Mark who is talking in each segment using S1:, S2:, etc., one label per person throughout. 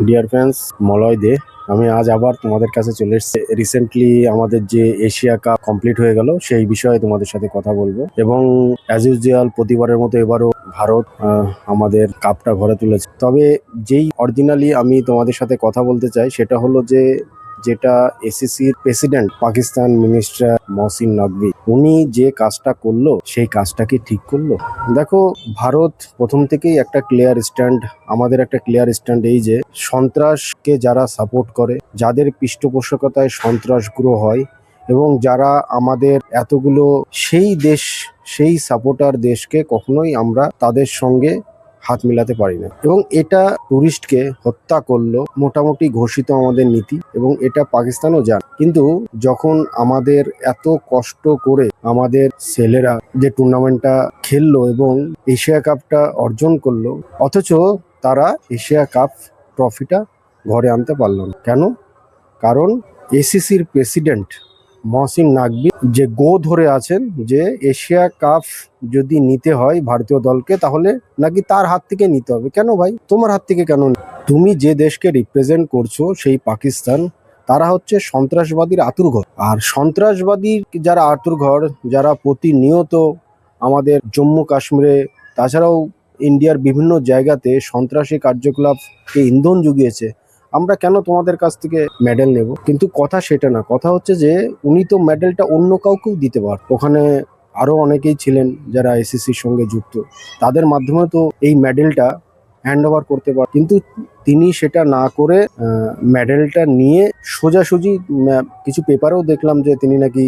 S1: Deer fans Malay দে। আমি আজ আবার তোমাদের কাছে চলে এসেছি। রিসেন্টলি আমাদের যে এশিয়া কাপ কমপ্লিট হয়ে গেল, সেই বিষয়ে তোমাদের সাথে কথা বলব। এবং অ্যাজ ইউজুয়াল প্রতিবারের মতো এবারও ভারত আমাদের কাপটা ঘরে তুলেছে। তবে যেই অরিজিনালি আমি তোমাদের সাথে কথা বলতে চাই, সেটা হলো যে যেটা এসিসির প্রেসিডেন্ট পাকিস্তান মিনিস্টার মহসিন নকভি উনি যে কাজটা করল, সেই কাজটাকে ঠিক করল। দেখো, ভারত প্রথম থেকেই একটা ক্লিয়ার স্ট্যান্ড আমাদের একটা ক্লিয়ার স্ট্যান্ড এই যে, সন্ত্রাসকে যারা সাপোর্ট করে, যাদের পৃষ্ঠপোষকতায় সন্ত্রাসগুলো হয়, এবং যারা আমাদের এতগুলো সেই দেশ, সেই সাপোর্টার দেশকে কখনোই আমরা তাদের সঙ্গে হাত মিলাতে পারি না। এবং এটা টুরিস্টকে হত্যা করল মোটামুটি ঘোষিত আমাদের নীতি এবং এটা পাকিস্তানও যান কিন্তু যখন আমাদের এত কষ্ট করে আমাদের ছেলেরা যে টুর্নামেন্টটা খেললো এবং এশিয়া কাপটা অর্জন করল, অথচ তারা এশিয়া কাপ ট্রফিটা ঘরে আনতে পারল না। কেন? কারণ এসিসির প্রেসিডেন্ট মহসিন নাকবি যে গো ধরে আছেন যে এশিয়া কাপ যদি নিতে হয় ভারতীয় দলকে, তাহলে নাকি তার হাত থেকে নিতে হবে। কেন ভাই? তোমার হাত থেকে কেন তুমি যে দেশকে রিপ্রেজেন্ট করছ, সেই পাকিস্তান, তারা হচ্ছে সন্ত্রাসবাদীর আতুরঘর। আর সন্ত্রাসবাদীর যারা আতুরঘর, যারা প্রতিনিয়ত আমাদের জম্মু কাশ্মীরে, তাছাড়াও ইন্ডিয়ার বিভিন্ন জায়গাতে সন্ত্রাসী কার্যকলাপকে ইন্ধন জুগিয়েছে আমরা কেন তোমাদের কাছ থেকে মেডেল নেব? কিন্তু কথা সেটা না। কথা হচ্ছে যে, উনি তো মেডেলটা অন্য কাউকেও দিতে পার। ওখানে আরও অনেকেই ছিলেন যারা এসএসসির সঙ্গে যুক্ত। তাদের মাধ্যমে তো এই মেডেলটা হ্যান্ড ওভার করতে পার। কিন্তু তিনি সেটা না করে মেডেলটা নিয়ে সোজাসুজি কিছু পেপারেও দেখলাম যে তিনি নাকি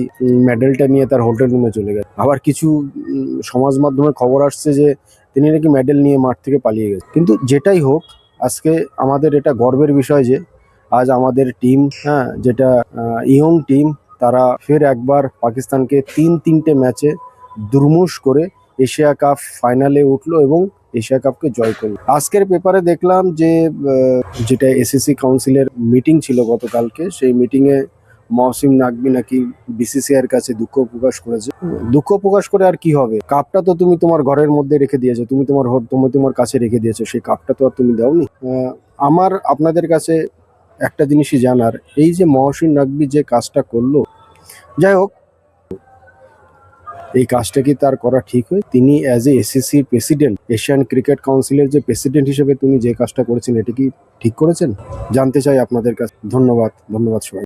S1: মেডেলটা নিয়ে তার হোটেল রুমে চলে গেছে। আবার কিছু সমাজ মাধ্যমে খবর আসছে যে, তিনি নাকি মেডেল নিয়ে মাঠ থেকে পালিয়ে গেছে। কিন্তু যেটাই হোক আজকে আমাদের এটা গর্বের বিষয় যে আজ আমাদের টিম হ্যাঁ যেটা ইয়ং টিম, তারা ফের একবার পাকিস্তানকে তিন তিনটে ম্যাচে দুর্মুষ করে এশিয়া কাপ ফাইনালে উঠল এবং এশিয়া কাপকে জয় করল। আজকের পেপারে দেখলাম যে যেটা এসএসসি কাউন্সিলের মিটিং ছিল গতকালকে, সেই মিটিংয়ে মহসিম নাকবি নাকি বিসিসিআইয়ের কাছে দুঃখ প্রকাশ করেছে? দুঃখ প্রকাশ করে আর কি হবে? কাপটা তো তুমি তোমার ঘরের মধ্যে রেখে দিয়েছ, তুমি তোমার তুমি তোমার কাছে রেখে দিয়েছ, সেই কাপটা তো আর তুমি দাওনি? আমার, আপনাদের কাছে একটা জিনিসই জানার, এই যে মহসিন নাকবি যে কাজটা করল, যাই হোক, এই কাজটা কি তার করা ঠিক হয়? তিনি as a ACC president Asian cricket কাউন্সিলের যে প্রেসিডেন্ট হিসেবে তিনি যে কাজটা করেছেন, এটা কি ঠিক করেছেন? জানতে চাই আপনাদের কাছে ধন্যবাদ ধন্যবাদ সবাই